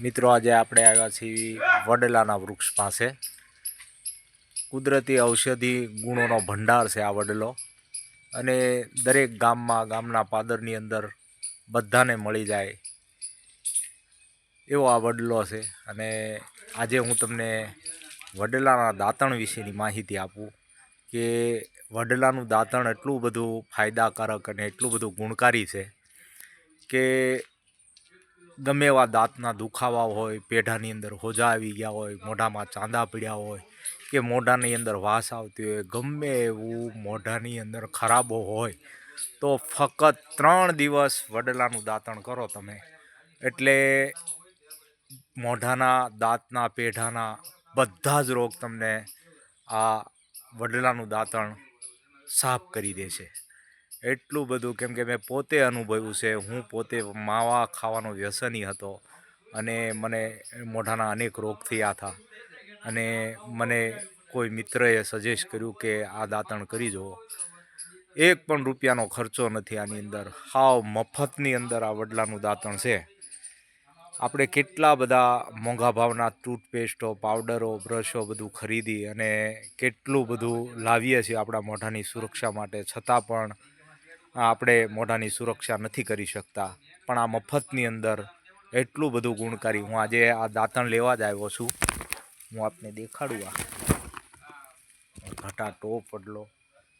મિત્રો, આજે આપણે આવ્યા છીએ વડલાના વૃક્ષ પાસે. કુદરતી ઔષધિ ગુણોનો ભંડાર છે આ વડલો. અને દરેક ગામમાં, ગામના પાદરની અંદર બધાને મળી જાય એવો આ વડલો છે. અને આજે હું તમને વડલાના દાંતણ વિશેની માહિતી આપું કે વડલાનું દાંતણ એટલું બધું ફાયદાકારક અને એટલું બધું ગુણકારી છે કે ગમે એવા દાંતના દુખાવા હોય, પેઢાની અંદર હોજા આવી ગયા હોય, મોઢામાં ચાંદા પડ્યા હોય, કે મોઢાની અંદર વાસ આવતી હોય, ગમે એવું મોઢાની અંદર ખરાબો હોય, તો ફક્ત ત્રણ દિવસ વડલાનું દાંતણ કરો તમે. એટલે મોઢાના દાંતના, પેઢાના બધા જ રોગ તમને આ વડલાનું દાંતણ સાફ કરી દેશે. એટલું બધું કેમ કે મેં પોતે અનુભવ્યું છે. હું પોતે માવા ખાવાનો વ્યસની હતો અને મને મોઢાના અનેક રોગ થયા હતા. અને મને કોઈ મિત્રએ સજેસ્ટ કર્યું કે આ દાંતણ કરી જુઓ. એક પણ રૂપિયાનો ખર્ચો નથી આની અંદર. હાવ મફતની અંદર આ વડલાનું દાંતણ છે. આપણે કેટલા બધા મોંઘા ભાવના ટૂથપેસ્ટો, પાવડરો, બ્રશો બધું ખરીદી અને કેટલું બધું લાવીએ છીએ આપણા મોઢાની સુરક્ષા માટે. છતાં પણ આપણે મોઢાની સુરક્ષા નથી કરી શકતા. પણ આ મફતની અંદર એટલું બધું ગુણકારી. હું આજે આ દાંતણ લેવા જ આવ્યો છું. હું આપને દેખાડું આ. ઘટા ટોપ પડલો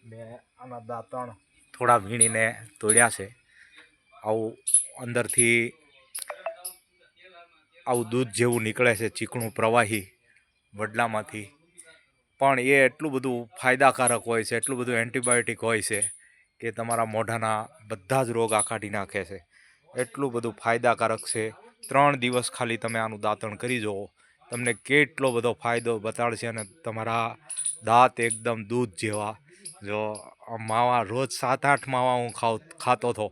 મેં આના દાંતણ થોડા વીણીને તોડ્યા છે. આવું અંદરથી આવું દૂધ જેવું નીકળે છે, ચીકણું પ્રવાહી વડલામાંથી. પણ એ એટલું બધું ફાયદાકારક હોય છે, એટલું બધું એન્ટીબાયોટિક હોય છે. કે તમારા મોઢાના બધા જ રોગ આ કાઢી નાખે છે. એટલું બધું ફાયદાકારક છે. ત્રણ દિવસ ખાલી તમે આનું દાંતણ કરી જુઓ. તમને કેટલો બધો ફાયદો બતાડશે અને તમારા દાંત એકદમ દૂધ જેવા. જો માવા રોજ સાત, આઠ માવા હું ખાવ, ખાતો હતો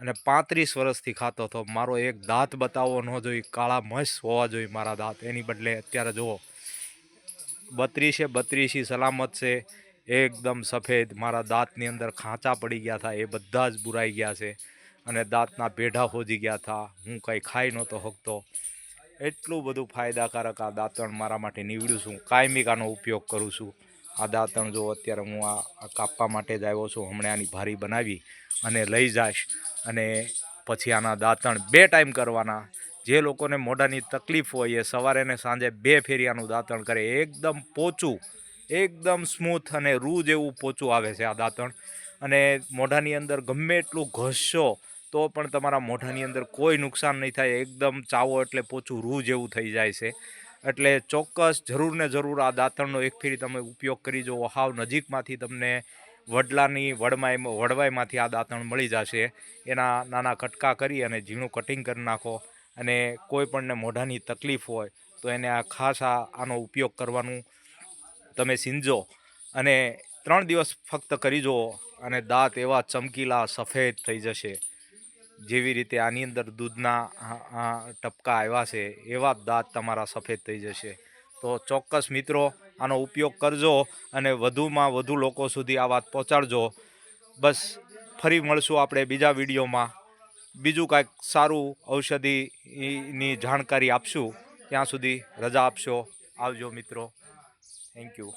અને પાંત્રીસ વર્ષથી ખાતો હતો. મારો એક દાંત બતાવવો ન જોઈએ કાળા મસ હોવા જોઈએ મારા દાંત. એની બદલે અત્યારે જુઓ, બત્રીસે બત્રીસી સલામત છે. એકદમ સફેદ. મારા દાંતની અંદર ખાંચા પડી ગયા હતા એ બધા જ બુરાઈ ગયા છે. અને દાંતના પેઢા હોજી ગયા હતા હું કંઈ ખાઈ નહોતો શકતો. એટલું બધું ફાયદાકારક આ દાંતણ મારા માટે નીવડ્યું છું. કાયમિકાનો ઉપયોગ કરું છું. આ દાંતણ જો અત્યારે હું આ કાપવા માટે જ આવ્યો છું, હમણાં આની ભારી બનાવી અને લઈ જઈશ. અને પછી આના દાંતણ બે ટાઈમ કરવાના. જે લોકોને મોઢાની તકલીફ હોય એ સવારે ને સાંજે બે ફેરિયાનું દાંતણ કરે. એકદમ પોચું. એકદમ સ્મૂથ અને રૂ જેવું પોચું આવે છે આ દાંતણ. અને મોઢાની અંદર ગમે એટલું ઘસશો તો પણ તમારા મોઢાની અંદર કોઈ નુકસાન નહીં થાય. એકદમ ચાવો એટલે પોચું રૂ જેવું થઈ જાય છે. એટલે ચોક્કસ જરૂર ને જરૂર આ દાંતણનો એક ફેરી તમે ઉપયોગ કરી જુઓ. હાવ નજીકમાંથી તમને વડલાની વડમાઈ વડવાઈમાંથી આ દાંતણ મળી જશે. એના નાના કટકા કરી અને ઝીણું કટિંગ કરી નાખો. અને કોઈ પણને મોઢાની તકલીફ હોય, તો એને આ ખાસ આ, આનો ઉપયોગ કરવાનું તમે સીંજો અને ત્રણ દિવસ ફક્ત કરી જુઓ અને દાંત એવા ચમકીલા સફેદ થઈ જશે. જેવી રીતે આની અંદર દૂધના ટપકા આવ્યા છે, એવા દાંત તમારા સફેદ થઈ જશે. તો ચોક્કસ મિત્રો, આનો ઉપયોગ કરજો અને વધુમાં વધુ લોકો સુધી આ વાત પહોંચાડજો. બસ, ફરી મળશું આપણે બીજા વિડીયોમાં. બીજું કાંઈક સારું ઔષધિની જાણકારી આપશું. ત્યાં સુધી રજા આપશો. આવજો મિત્રો. Thank you.